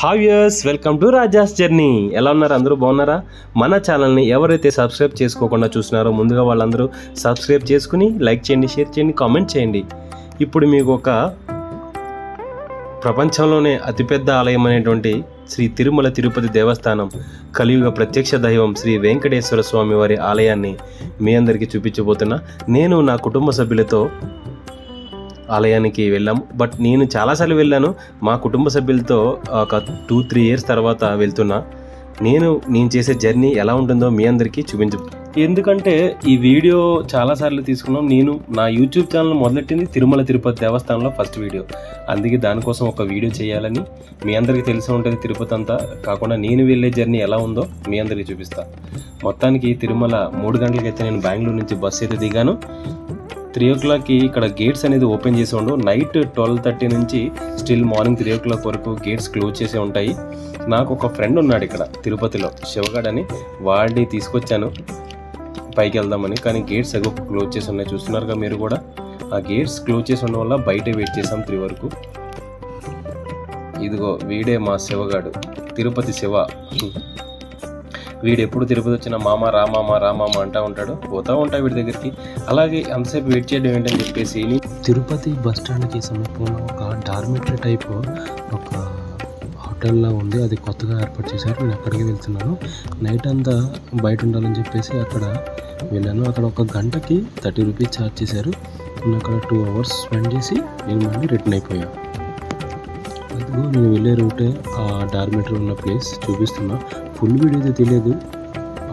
హావ్యర్స్ welcome to Raja's journey ఎలా ఉన్నారు? అందరూ బాగున్నారా? మన ఛానల్ని ఎవరైతే సబ్స్క్రైబ్ చేసుకోకుండా చూస్తున్నారో ముందుగా వాళ్ళందరూ సబ్స్క్రైబ్ చేసుకుని లైక్ చేయండి షేర్ చేయండి కామెంట్ చేయండి. ఇప్పుడు మీకు ఒక ప్రపంచంలోనే అతిపెద్ద ఆలయం అనేటువంటి శ్రీ తిరుమల తిరుపతి దేవస్థానం కలియుగ ప్రత్యక్ష దైవం శ్రీ వెంకటేశ్వర స్వామి వారి ఆలయాన్ని మీ అందరికీ చూపించబోతున్నా. నేను నా కుటుంబ సభ్యులతో ఆలయానికి వెళ్ళాము. బట్ నేను చాలాసార్లు వెళ్ళాను. మా కుటుంబ సభ్యులతో ఒక టూ త్రీ ఇయర్స్ తర్వాత వెళ్తున్నా. నేను నేను చేసే జర్నీ ఎలా ఉంటుందో మీ అందరికీ చూపించు. ఎందుకంటే ఈ వీడియో చాలాసార్లు తీసుకున్నాం. నేను నా యూట్యూబ్ ఛానల్ మొదలెట్టింది తిరుమల తిరుపతి దేవస్థానంలో ఫస్ట్ వీడియో అందుకే దానికోసం ఒక వీడియో చేయాలని మీ అందరికీ తెలిసి ఉంటుంది తిరుపతి అంతా. కాకుండా నేను వెళ్ళే జర్నీ ఎలా ఉందో మీ అందరికీ చూపిస్తా. మొత్తానికి తిరుమల మూడు గంటలకైతే నేను బెంగళూరు నుంచి బస్సు అయితే దిగాను. త్రీ ఓ క్లాక్కి ఇక్కడ గేట్స్ అనేది ఓపెన్ చేసి ఉండవు నైట్ ట్వెల్వ్ థర్టీ నుంచి still morning three o'clock వరకు గేట్స్ క్లోజ్ చేసి ఉంటాయి. నాకు ఒక ఫ్రెండ్ ఉన్నాడు ఇక్కడ తిరుపతిలో. శివగాడ్ అని వాడిని తీసుకొచ్చాను. పైకి వెళ్దామని కానీ గేట్స్ ఎగో క్లోజ్ చేసి ఉన్నాయి. చూస్తున్నారుగా మీరు కూడా? ఆ గేట్స్ క్లోజ్ చేసి ఉండడం వల్ల బయట వెయిట్ చేసాం త్రీ వరకు. ఇదిగో వీడే మా శివగాడు. తిరుపతి శివ. వీడు ఎప్పుడు తిరుపతి వచ్చిన మామ రామామ రామామ అంటా ఉంటాడు. పోతా ఉంటా వీడి దగ్గరికి. అలాగే అంతసేపు వెయిట్ చేయడం ఏంటని చెప్పేసి తిరుపతి బస్ స్టాండ్కి సమీపంలో ఒక డార్మెటరీ టైప్ ఒక హోటల్లా ఉంది. అది కొత్తగా ఏర్పాటు చేశారు. నేను అక్కడికి వెళ్తున్నాను. నైట్ అంతా బయట ఉండాలని చెప్పేసి అక్కడ వెళ్ళాను. అక్కడ ఒక గంటకి థర్టీ రూపీస్ ఛార్జ్ చేశారు. నేను అక్కడ టూ అవర్స్ స్పెండ్ చేసి నేను మళ్ళీ రిటర్న్ అయిపోయాను. అదిగో నేను వెళ్ళే రూటే ఆ డార్మెటరీ ఉన్న ప్లేస్ చూపిస్తున్నా. ఫుల్ వీడియో అయితే తెలియదు.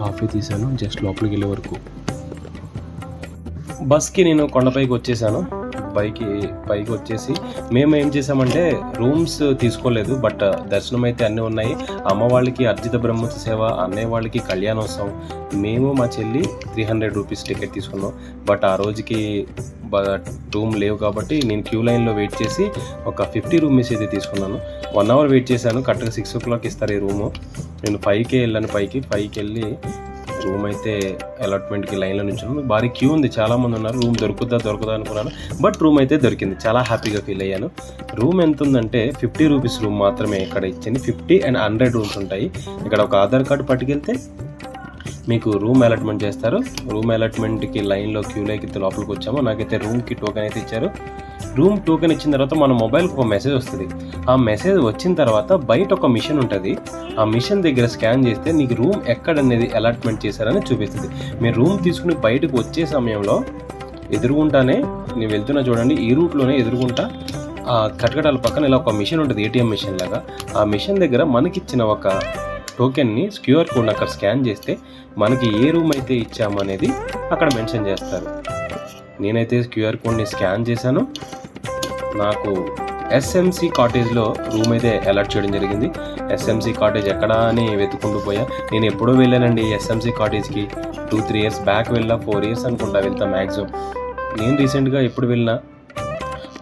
హాఫే తీసాను జస్ట్ లోపలికి వెళ్ళే వరకు. బస్కి నేను కొండపైకి వచ్చేసాను. పైకి పైకి వచ్చేసి మేము ఏం చేసామంటే రూమ్స్ తీసుకోలేదు బట్ దర్శనం అయితే అన్నీ ఉన్నాయి. అమ్మ వాళ్ళకి అర్జిత బ్రహ్మోత్సవ సేవ అన్నయ్య వాళ్ళకి కళ్యాణోత్సవం. మేము మా చెల్లి త్రీ హండ్రెడ్ రూపీస్ టికెట్ తీసుకున్నాం. బట్ ఆ రోజుకి రూమ్ లేవు కాబట్టి నేను క్యూ లైన్లో వెయిట్ చేసి ఒక ఫిఫ్టీ రూమీస్ అయితే తీసుకున్నాను. వన్ అవర్ వెయిట్ చేశాను కరెక్ట్గా సిక్స్ ఓ క్లాక్ ఇస్తారు ఈ రూము. నేను పైకి వెళ్ళాను పైకి పైకి వెళ్ళి రూమ్ అయితే అలాట్మెంట్కి లైన్లో నుంచి భారీ క్యూ ఉంది. చాలామంది ఉన్నారు. రూమ్ దొరుకుతుందా దొరకదా అనుకున్నాను. బట్ రూమ్ అయితే దొరికింది. చాలా హ్యాపీగా ఫీల్ అయ్యాను. రూమ్ ఎంత ఉందంటే ఫిఫ్టీ రూపీస్ రూమ్ మాత్రమే ఇక్కడ ఇచ్చింది. ఫిఫ్టీ అండ్ హండ్రెడ్ రూమ్స్ ఉంటాయి. ఇక్కడ ఒక ఆధార్ కార్డు పట్టుకెళ్తే మీకు రూమ్ అలాట్మెంట్ చేస్తారు. రూమ్ అలాట్మెంట్కి లైన్లో క్యూలోకి లోపలికి వచ్చాము. నాకైతే రూమ్కి టోకెన్ అయితే ఇచ్చారు. రూమ్ టోకెన్ ఇచ్చిన తర్వాత మన మొబైల్కి ఒక మెసేజ్ వస్తుంది. ఆ మెసేజ్ వచ్చిన తర్వాత బయట ఒక మిషన్ ఉంటుంది. ఆ మిషన్ దగ్గర స్కాన్ చేస్తే నీకు రూమ్ ఎక్కడ అనేది అలాట్మెంట్ చేశారని చూపిస్తుంది. మీరు రూమ్ తీసుకుని బయటకు వచ్చే సమయంలో ఎదురుగుంటానే నేను వెళ్తున్నా చూడండి. ఈ రూట్లోనే ఎదురుగుంటా. ఆ కటకటాల పక్కన ఇలా ఒక మిషన్ ఉంటుంది ఏటీఎం మిషన్ లాగా. ఆ మిషన్ దగ్గర మనకిచ్చిన ఒక టోకెన్ని క్యూఆర్ కోడ్ అక్కడ స్కాన్ చేస్తే మనకి ఏ రూమ్ అయితే ఇచ్చాము అనేది అక్కడ మెన్షన్ చేస్తారు. నేనైతే క్యూఆర్ కోడ్ని స్కాన్ చేశాను. నాకు ఎస్ఎంసి కాటేజ్లో రూమ్ అయితే అలర్ట్ చేయడం జరిగింది. ఎస్ఎంసి కాటేజ్ ఎక్కడా అని వెతుకుంటూ పోయా. నేను ఎప్పుడో వెళ్ళానండి ఎస్ఎంసి కాటేజ్కి టూ త్రీ ఇయర్స్ బ్యాక్ వెళ్ళా ఫోర్ ఇయర్స్ అనుకుంటా వెళ్తా మ్యాక్సిమం నేను రీసెంట్గా ఎప్పుడు వెళ్ళినా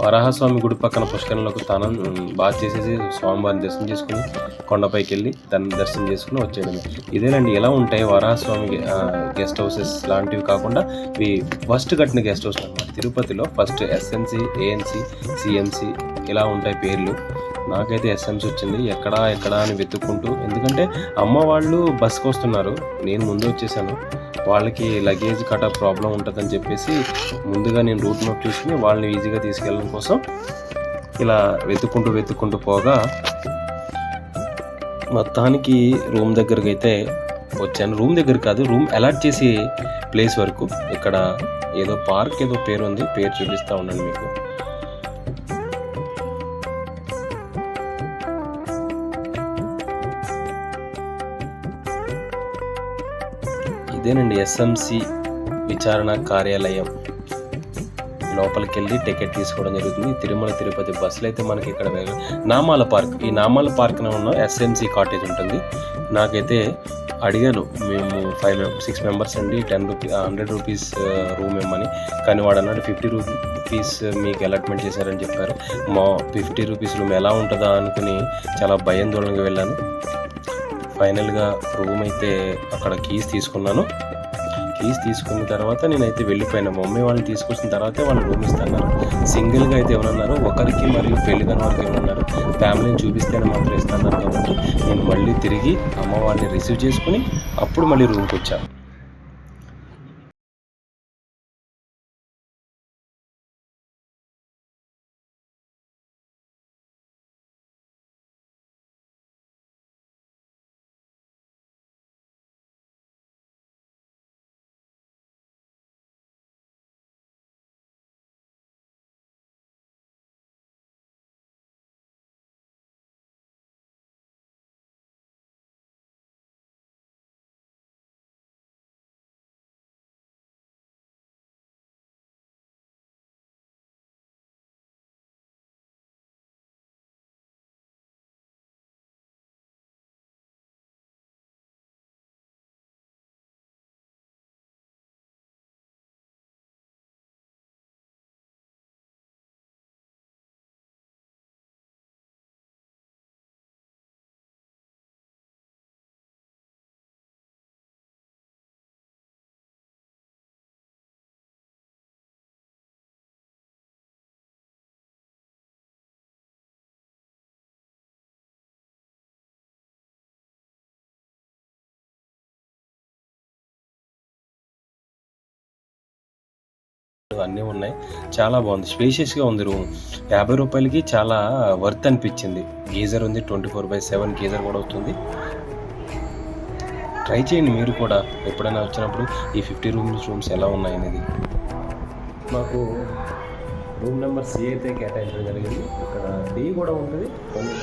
వరాహస్వామి గుడి పక్కన పుష్కరంలోకి తానం బాగా చేసేసి స్వామివారిని దర్శనం చేసుకుని కొండపైకి వెళ్ళి దాన్ని దర్శనం చేసుకుని వచ్చేయడమే. ఇదేనండి ఎలా ఉంటాయి వరాహస్వామి గెస్ట్ హౌసెస్ లాంటివి కాకుండా ఇవి ఫస్ట్ కట్టిన గెస్ట్ హౌస్ అనమాట తిరుపతిలో ఫస్ట్ ఎస్ఎన్సి ఏఎన్సి సిఎంసి ఇలా ఉంటాయి పేర్లు. నాకైతే ఎస్ఎంసీ వచ్చింది. ఎక్కడా ఎక్కడా అని వెతుక్కుంటూ ఎందుకంటే అమ్మ వాళ్ళు బస్కి వస్తున్నారు. నేను ముందు వచ్చేసాను. వాళ్ళకి లగేజ్ కట ప్రాబ్లం ఉంటుందని చెప్పేసి ముందుగా నేను రూట్ నోట్ చూసుకుని వాళ్ళని ఈజీగా తీసుకెళ్ళడం కోసం ఇలా వెతుక్కుంటూ వెతుక్కుంటూ పోగా మొత్తానికి రూమ్ దగ్గరికి అయితే వచ్చాను. రూమ్ దగ్గర కాదు రూమ్ అలాట్ చేసే ప్లేస్ వరకు ఇక్కడ ఏదో పార్క్ ఏదో పేరు ఉంది పేరు చూపిస్తూ ఉన్నాను మీకు. ఇదేనండి ఎస్ఎంసి విచారణ కార్యాలయం. లోపలికి వెళ్ళి టికెట్ తీసుకోవడం జరుగుతుంది. తిరుమల తిరుపతి బస్సులు అయితే మనకి ఇక్కడ నామాల పార్క్ ఈ నామాల పార్క్న ఉన్న ఎస్ఎంసి కాటేజ్ ఉంటుంది. నాకైతే అడిగాను మేము ఫైవ్ మెం సిక్స్ మెంబర్స్ అండి ten rupee hundred rupees room ఇవ్వమని కానీ వాడు అన్నాడు ఫిఫ్టీ రూపీస్ మీకు అలాట్మెంట్ చేశారని చెప్పారు. మా ఫిఫ్టీ రూపీస్ రూమ్ ఎలా ఉంటుందా అనుకుని చాలా భయాందోళనగా వెళ్ళాను. ఫైనల్గా రూమ్ అయితే అక్కడ కీస్ తీసుకున్నాను. కీస్ తీసుకున్న తర్వాత నేనైతే వెళ్ళిపోయాను. మమ్మీ వాళ్ళని తీసుకొచ్చిన తర్వాతే వాళ్ళు రూమ్ ఇస్తున్నారు. సింగిల్గా అయితే ఎవరన్నారు ఒకరికి మరియు పెళ్ళి కాని వారికి ఎవరన్నారు. ఫ్యామిలీని చూపిస్తేనే మాత్రం ఇస్తున్నారు కాబట్టి నేను మళ్ళీ తిరిగి అమ్మ వాళ్ళని రిసీవ్ చేసుకుని అప్పుడు మళ్ళీ రూమ్కి వచ్చాను అన్నీ ఉన్నాయి. చాలా బాగుంది. స్పేషియస్గా ఉంది రూమ్. యాభై రూపాయలకి చాలా వర్త్ అనిపించింది. గీజర్ ఉంది twenty four by seven geyser కూడా వస్తుంది. ట్రై చేయండి మీరు కూడా. ఎప్పుడైనా వచ్చినప్పుడు ఈ ఫిఫ్టీ రూమ్స్ రూమ్స్ ఎలా ఉన్నాయి అనేది. మాకు రూమ్ నెంబర్ సి అయితే కేటాయించడం జరిగింది. ఇక్కడ డి కూడా ఉంటుంది.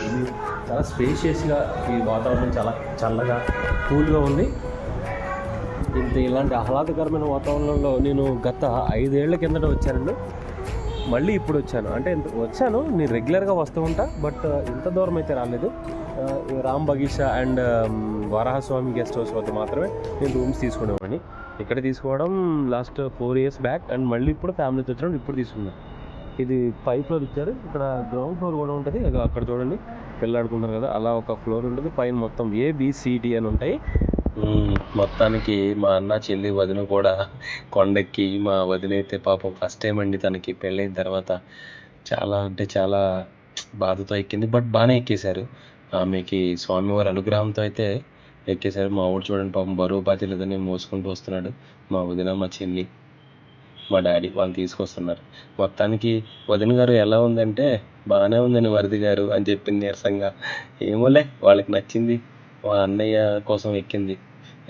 ఇది చాలా స్పేషియస్గా ఈ వాతావరణం చాలా చల్లగా కూల్గా ఉంది. ఇంత ఇలాంటి ఆహ్లాదకరమైన వాతావరణంలో నేను గత ఐదేళ్ళ కిందట వచ్చానండి. మళ్ళీ ఇప్పుడు వచ్చాను. అంటే ఇంత వచ్చాను నేను రెగ్యులర్గా వస్తూ ఉంటా బట్ ఇంత దూరం అయితే రాలేదు. Ram Bagicha and Varahaswamy guest house వద్ద మాత్రమే నేను రూమ్స్ తీసుకునేవాడిని. ఇక్కడ తీసుకోవడం last four years back and మళ్ళీ ఇప్పుడు ఫ్యామిలీతో వచ్చినప్పుడు ఇప్పుడు తీసుకున్నాను ఇది ఫైవ్ ఫ్లోర్ ఇచ్చారు. ఇక్కడ గ్రౌండ్ ఫ్లోర్ కూడా ఉంటుంది. అక్కడ చూడండి పిల్లాడుకుంటారు కదా అలా ఒక ఫ్లోర్ ఉంటుంది. పైన మొత్తం ఏబిసిడి అని ఉంటాయి. మొత్తానికి మా అన్న చెల్లి వదిన కూడా కొండెక్కి మా వదిన అయితే పాపం ఫస్ట్ టైం అండి తనకి. పెళ్ళైన తర్వాత చాలా అంటే చాలా బాధతో ఎక్కింది. బట్ బాగానే ఎక్కేశారు. ఆమెకి స్వామివారి అనుగ్రహంతో అయితే ఎక్కేశారు. మా ఊరు చూడండి పాపం బరువు బాధ్యతలని మోసుకుంటూ వస్తున్నాడు మా వదిన మా చెల్లి మా డాడీ వాళ్ళు తీసుకొస్తున్నారు. మొత్తానికి వదిన గారు ఎలా ఉందంటే బాగానే ఉందండి వరది గారు అని చెప్పింది నీరసంగా. ఏమోలే వాళ్ళకి నచ్చింది. మా అన్నయ్య కోసం ఎక్కింది.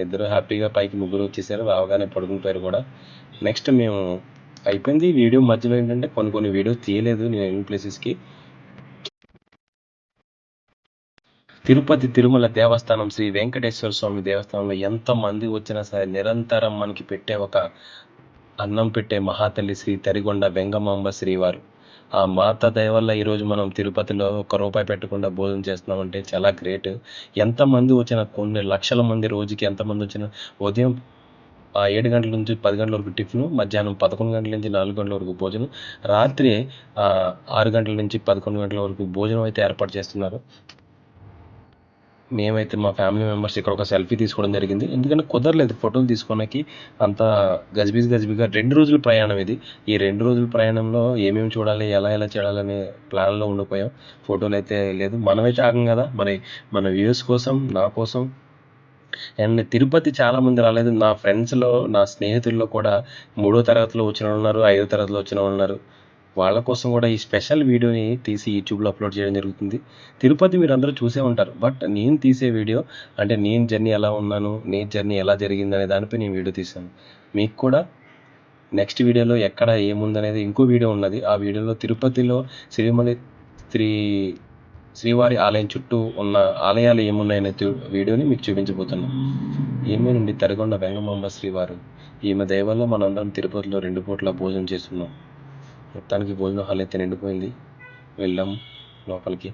ఇద్దరు హ్యాపీగా పైకి ముగ్గురు వచ్చేసారు రావగానే పడుకుంటారు కూడా. నెక్స్ట్ మేము అయిపోయింది. వీడియో మధ్యలో ఏంటంటే కొన్ని కొన్ని వీడియోస్ తీయలేదు నేను ప్లేసెస్కి తిరుపతి తిరుమల దేవస్థానం శ్రీ వెంకటేశ్వర స్వామి దేవస్థానంలో ఎంతమంది వచ్చినా సరే నిరంతరం మనకి పెట్టే ఒక అన్నం పెట్టే మహాతల్లి శ్రీ తరిగొండ వెంగమాంబ శ్రీవారు. ఆ మాత దయ వల్ల ఈరోజు మనం తిరుపతిలో ఒక్క రూపాయి పెట్టకుండా భోజనం చేస్తున్నామంటే చాలా గ్రేట్. ఎంతమంది వచ్చిన కొన్ని లక్షల మంది రోజుకి ఎంతమంది వచ్చినా ఉదయం ఆ ఏడు గంటల నుంచి పది గంటల వరకు టిఫిన్ మధ్యాహ్నం పదకొండు గంటల నుంచి నాలుగు గంటల వరకు భోజనం రాత్రి ఆరు గంటల నుంచి పదకొండు గంటల వరకు భోజనం అయితే ఏర్పాటు చేస్తున్నారు. మేమైతే మా ఫ్యామిలీ మెంబర్స్ ఇక్కడ ఒక సెల్ఫీ తీసుకోవడం జరిగింది. ఎందుకంటే కుదరలేదు ఫోటోలు తీసుకోవడానికి అంత గజిబిజ్ గజిబిగా రెండు రోజుల ప్రయాణం ఇది. ఈ రెండు రోజుల ప్రయాణంలో ఏమేమి చూడాలి ఎలా ఎలా చేయాలనే ప్లాన్లో ఉండిపోయాం. ఫోటోలు అయితే లేదు. మనమైతే ఆగం కదా. మరి మన వ్యూస్ కోసం నా కోసం. అండ్ తిరుపతి చాలా మంది రాలేదు. నా ఫ్రెండ్స్లో నా స్నేహితుల్లో కూడా మూడో తరగతిలో వచ్చిన వాళ్ళు ఉన్నారు ఐదో తరగతిలో వచ్చిన వాళ్ళు ఉన్నారు. వాళ్ళ కోసం కూడా ఈ స్పెషల్ వీడియోని తీసి యూట్యూబ్లో అప్లోడ్ చేయడం జరుగుతుంది. తిరుపతి మీరు అందరూ చూసే ఉంటారు. బట్ నేను తీసే వీడియో అంటే నేను జర్నీ ఎలా ఉన్నాను నేను జర్నీ ఎలా జరిగింది అనే దానిపై నేను వీడియో తీశాను. మీకు కూడా నెక్స్ట్ వీడియోలో ఎక్కడ ఏముందనేది ఇంకో వీడియో ఉన్నది. ఆ వీడియోలో తిరుపతిలో శ్రీమలి శ్రీ శ్రీవారి ఆలయం చుట్టూ ఉన్న ఆలయాలు ఏమున్నాయనే వీడియోని మీకు చూపించబోతున్నాను. ఏమేనండి తరగొండ వెంగమాంబ శ్రీవారు. ఈమె దయ మనందరం తిరుపతిలో రెండు పూట్ల భోజనం చేస్తున్నాం. మొత్తానికి భోజనం హాల్ అయితే నిండిపోయింది. వెళ్ళాం లోపలికి.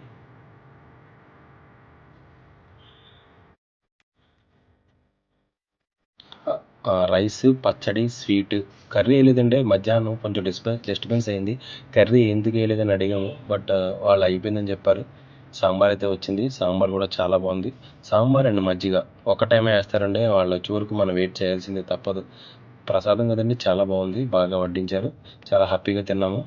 రైస్ పచ్చడి స్వీట్ కర్రీ వేయలేదంటే మధ్యాహ్నం కొంచెం డిస్టర్బెన్స్ డిస్టర్బెన్స్ అయింది. కర్రీ ఎందుకు వేయలేదని అడిగాము బట్ వాళ్ళు అయిపోయిందని చెప్పారు. సాంబార్ అయితే వచ్చింది. సాంబార్ కూడా చాలా బాగుంది. సాంబార్ అండ్ మజ్జిగ ఒక టైమే వేస్తారండి వాళ్ళ చూరుకు మనం వెయిట్ చేయాల్సిందే తప్పదు. ప్రసాదం కదండి చాలా బాగుంది బాగా వడ్డించారు. చాలా హ్యాపీగా తిన్నాము.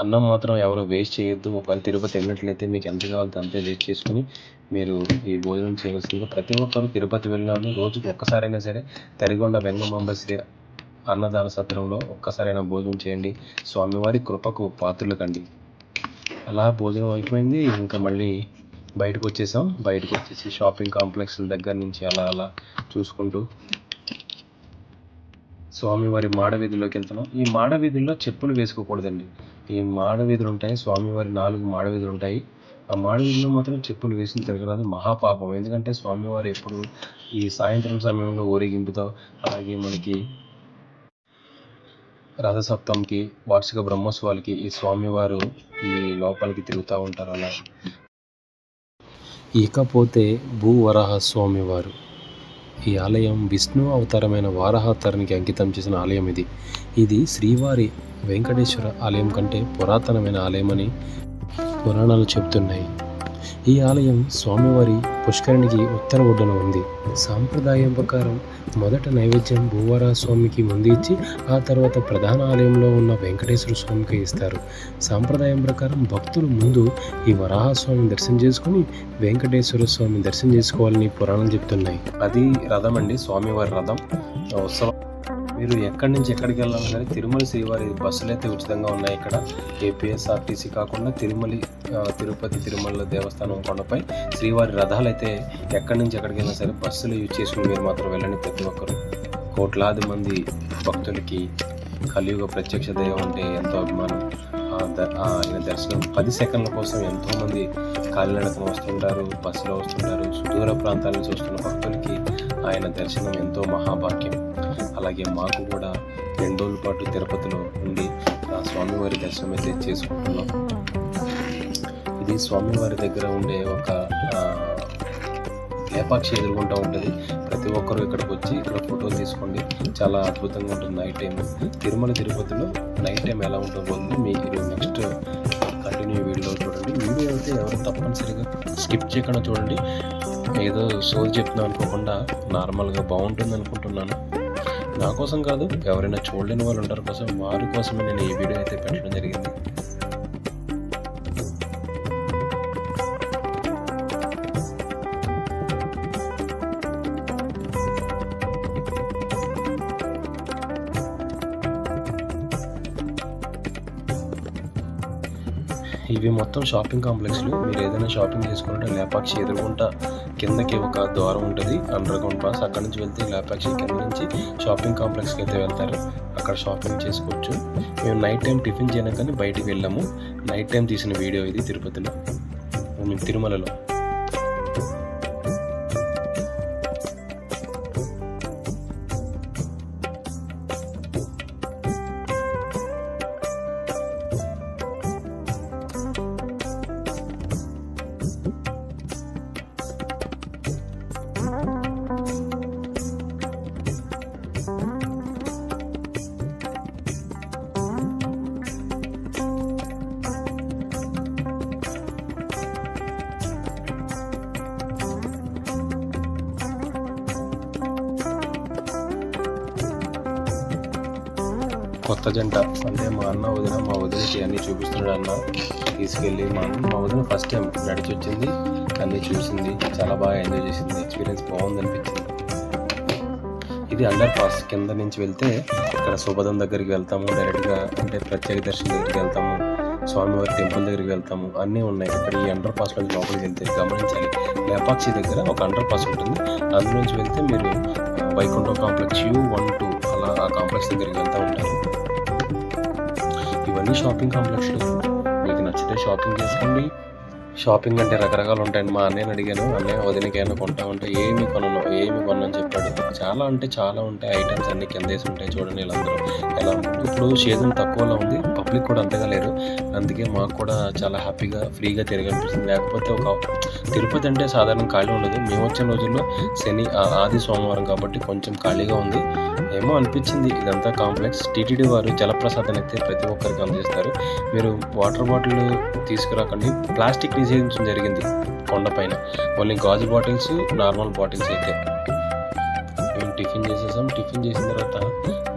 అన్నం మాత్రం ఎవరు వేస్ట్ చేయొద్దు. ఒకవేళ తిరుపతి వెళ్ళినట్లయితే మీకు ఎంత కావాలో అంతే వేస్ట్ చేసుకుని మీరు ఈ భోజనం చేయవలసిందిగా ప్రతి ఒక్కరు తిరుపతి వెళ్ళినాము రోజుకి ఒక్కసారైనా సరే తరిగొండ వెంగమాంబ శ్రీ అన్నదాన సత్రంలో ఒక్కసారైనా భోజనం చేయండి. స్వామివారి కృపకు పాత్రలు కండి. అలా భోజనం అయిపోయింది. ఇంకా మళ్ళీ బయటకు వచ్చేసాం బయటకు వచ్చేసి షాపింగ్ కాంప్లెక్స్ దగ్గర నుంచి అలా అలా చూసుకుంటూ స్వామివారి మాడవీధిలోకి వెళ్తున్నాం. ఈ మాడవీధుల్లో చెప్పులు వేసుకోకూడదండి. ఈ మాడవీధులు ఉంటాయి. స్వామివారి నాలుగు మాడవీధులు ఉంటాయి. ఆ మాడవీధిలో మాత్రం చెప్పులు వేసిన తిరగరాదు. మహాపాపం. ఎందుకంటే స్వామివారు ఎప్పుడు ఈ సాయంత్రం సమయంలో ఊరేగింపుతో అలాగే మనకి రథసప్తంకి వార్షిక బ్రహ్మోత్సవాలకి ఈ స్వామివారు ఈ లోపలికి తిరుగుతూ ఉంటారు అలా. ఇకపోతే భూవరాహ స్వామివారు ఈ ఆలయం విష్ణు అవతారమైన వారాహతరణికి అంకితం చేసిన ఆలయం ఇది. ఇది శ్రీవారి వెంకటేశ్వర ఆలయం కంటే పురాతనమైన ఆలయమని పురాణాలు చెబుతున్నాయి. ఈ ఆలయం స్వామివారి పుష్కరిణికి ఉత్తర ఒడ్డున ఉంది. సాంప్రదాయం ప్రకారం మొదట నైవేద్యం భూవరా స్వామికి ముందు ఇచ్చి ఆ తర్వాత ప్రధాన ఆలయంలో ఉన్న వెంకటేశ్వర స్వామికి ఇస్తారు. సాంప్రదాయం ప్రకారం భక్తులు ముందు ఈ వరాహ స్వామిని దర్శనం చేసుకుని వెంకటేశ్వర స్వామిని దర్శనం చేసుకోవాలని పురాణాలు చెప్తున్నాయి. అది రథం అండి స్వామివారి రథం. ఉత్సవం మీరు ఎక్కడి నుంచి ఎక్కడికి వెళ్ళాలి కానీ తిరుమల శ్రీవారి బస్సులు అయితే ఉచితంగా ఉన్నాయి ఇక్కడ. ఏపీఎస్ఆర్టీసీ కాకుండా తిరుమలి తిరుపతి తిరుమల దేవస్థానం కొండపై శ్రీవారి రథాలు అయితే ఎక్కడి నుంచి ఎక్కడికి వెళ్ళినా సరే బస్సులు యూజ్ చేసుకుని మీరు మాత్రం వెళ్ళండి ప్రతి ఒక్కరు. కోట్లాది మంది భక్తులకి కలియుగ ప్రత్యక్ష దైవం అంటే ఎంతో అభిమానం. ద- ఆయన దర్శనం పది సెకండ్ల కోసం ఎంతోమంది కాలినడకం కాలినడకన వస్తుంటారు బస్సులో వస్తుంటారు సుదూర ప్రాంతాల నుంచి వస్తున్న భక్తులకి ఆయన దర్శనం ఎంతో మహాభాగ్యం. అలాగే మాకు కూడా రెండు రోజుల పాటు తిరుపతిలో ఉండి ఆ స్వామివారి దర్శనం అయితే చేసుకుంటున్నాం. ఇది స్వామివారి దగ్గర ఉండే ఒక లేపాక్షి ఎదుర్కొంటూ ఉంటుంది. ప్రతి ఒక్కరూ ఇక్కడికి వచ్చి ఇక్కడ ఫోటోలు తీసుకోండి. చాలా అద్భుతంగా ఉంటుంది నైట్ టైం తిరుమల తిరుపతిలో నైట్ టైం ఎలా ఉంటుందో మీరు నెక్స్ట్ కంటిన్యూ వీడియో చూడండి. వీడియో అయితే ఎవరు తప్పనిసరిగా స్కిప్ చేయకుండా చూడండి. ఏదో సోల్ చెప్తున్నా అనుకోకుండా నార్మల్గా బాగుంటుంది అనుకుంటున్నాను. నా కోసం కాదు ఎవరైనా చూడలేని వాళ్ళు ఉంటారు కోసం వారి కోసమే నేను ఈ వీడియో అయితే పెట్టడం జరిగింది. ఇవి మొత్తం షాపింగ్ కాంప్లెక్స్లు. మీరు ఏదైనా షాపింగ్ చేసుకుంటే లేపాక్షి ఎదుర్కొంటా కిందకి ఒక ద్వారం ఉంటుంది. అండర్ గ్రౌండ్ పాస్ అక్కడ నుంచి వెళ్తే లేపాక్షి కింద నుంచి షాపింగ్ కాంప్లెక్స్కి అయితే వెళ్తారు. అక్కడ షాపింగ్ చేసుకోవచ్చు. మేము నైట్ టైం టిఫిన్ చేయడం కానీ బయటికి వెళ్ళాము. నైట్ టైం తీసిన వీడియో ఇది తిరుపతిలో. మేము తిరుమలలో. కొత్త జంట. అంటే మా అన్న వదిన మా వదినకి అన్నీ చూపిస్తున్నాడు అన్న. తీసుకెళ్ళి మా అన్న మా వదిన ఫస్ట్ టైం నడిచి వచ్చింది. అన్నీ చూసింది. చాలా బాగా ఎంజాయ్ చేసింది. ఎక్స్పీరియన్స్ బాగుంది అనిపించింది. ఇది అండర్ పాస్ కింద నుంచి వెళ్తే ఇక్కడ శుభదం దగ్గరికి వెళ్తాము. డైరెక్ట్గా అంటే ప్రత్యేక దర్శనం దగ్గరికి వెళ్తాము. స్వామివారి టెంపుల్ దగ్గరికి వెళ్తాము. అన్నీ ఉన్నాయి. ఇక్కడ ఈ అండర్ పాస్ నుంచి లోపలికి వెళ్తే గమనించాలి. లేపాక్షి దగ్గర ఒక అండర్ పాస్ ఉంటుంది. అందులోంచి వెళ్తే మీరు Vaikuntha complex U one two అలా ఆ కాంప్లెక్స్ దగ్గరికి వెళ్తూ ఉంటారు. ఇవన్నీ షాపింగ్ కాంప్లెక్స్లు మీకు నచ్చితే షాపింగ్ చేసుకోండి. షాపింగ్ అంటే రకరకాలు ఉంటాయండి. మా అన్నయ్యని అడిగాను. అన్నయ్య వదినకి ఏమైనా కొంటా ఉంటే ఏమి కొనను ఏమి కొనని చెప్పాడు. చాలా అంటే చాలా ఉంటాయి ఐటమ్స్ అన్ని కింద వేసి ఉంటాయి చూడండి వీళ్ళందరూ. ఎలా? ఇప్పుడు సీజన్ తక్కువలో ఉంది. పబ్లిక్ కూడా అంతగా లేరు. అందుకే మాకు కూడా చాలా హ్యాపీగా ఫ్రీగా తిరగనిపిస్తుంది లేకపోతే ఒక తిరుపతి అంటే సాధారణ ఖాళీ ఉండదు. మేము వచ్చిన రోజుల్లో శని ఆది సోమవారం కాబట్టి కొంచెం ఖాళీగా ఉంది. ఏమో అనిపించింది. ఇదంతా కాంప్లెక్స్. టీటీడీ వారు జలప్రసాదం అయితే ప్రతి ఒక్కరికి అందజేస్తారు. మీరు వాటర్ బాటిల్ తీసుకురాకండి. ప్లాస్టిక్ నిషేధించడం జరిగింది కొండపైన. ఓన్లీ గాజు బాటిల్స్ నార్మల్ బాటిల్స్ అయితే. మేము టిఫిన్ చేసేసాం. టిఫిన్ చేసిన తర్వాత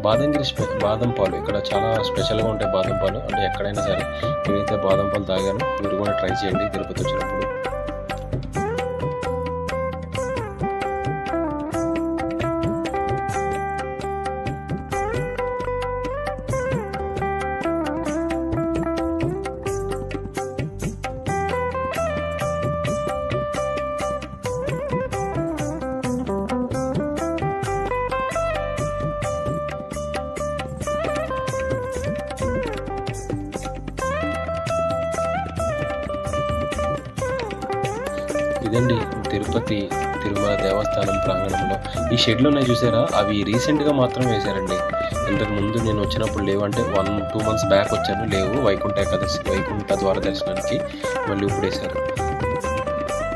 బాదంగిరి స్పె బాదం పాలు. ఇక్కడ చాలా స్పెషల్గా ఉంటాయి బాదం పాలు. అంటే ఎక్కడైనా సరే నేనైతే బాదం పాలు తాగాను. మీరు కూడా ట్రై చేయండి. తిరుపతి వచ్చినప్పుడు ఇదండి తిరుపతి తిరుమల దేవస్థానం ప్రాంగణంలో. ఈ షెడ్లు ఉన్నాయి చూసారా? అవి రీసెంట్గా మాత్రం వేశారండి. ఇంతకు ముందు నేను వచ్చినప్పుడు లేవు అంటే వన్ టూ మంత్స్ బ్యాక్ వచ్చాను. లేవు. వైకుంఠ ఏకాదశి వైకుంఠ ద్వార దర్శనానికి మళ్ళీ ఇప్పుడు వేశారు.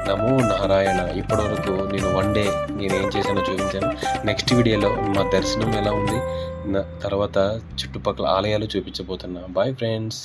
నమో నారాయణ. ఇప్పటివరకు నేను వన్ డే నేను ఏం చేశానో చూపించాను. నెక్స్ట్ వీడియోలో మా దర్శనం ఎలా ఉంది తర్వాత చుట్టుపక్కల ఆలయాలు చూపించబోతున్నా. Bye friends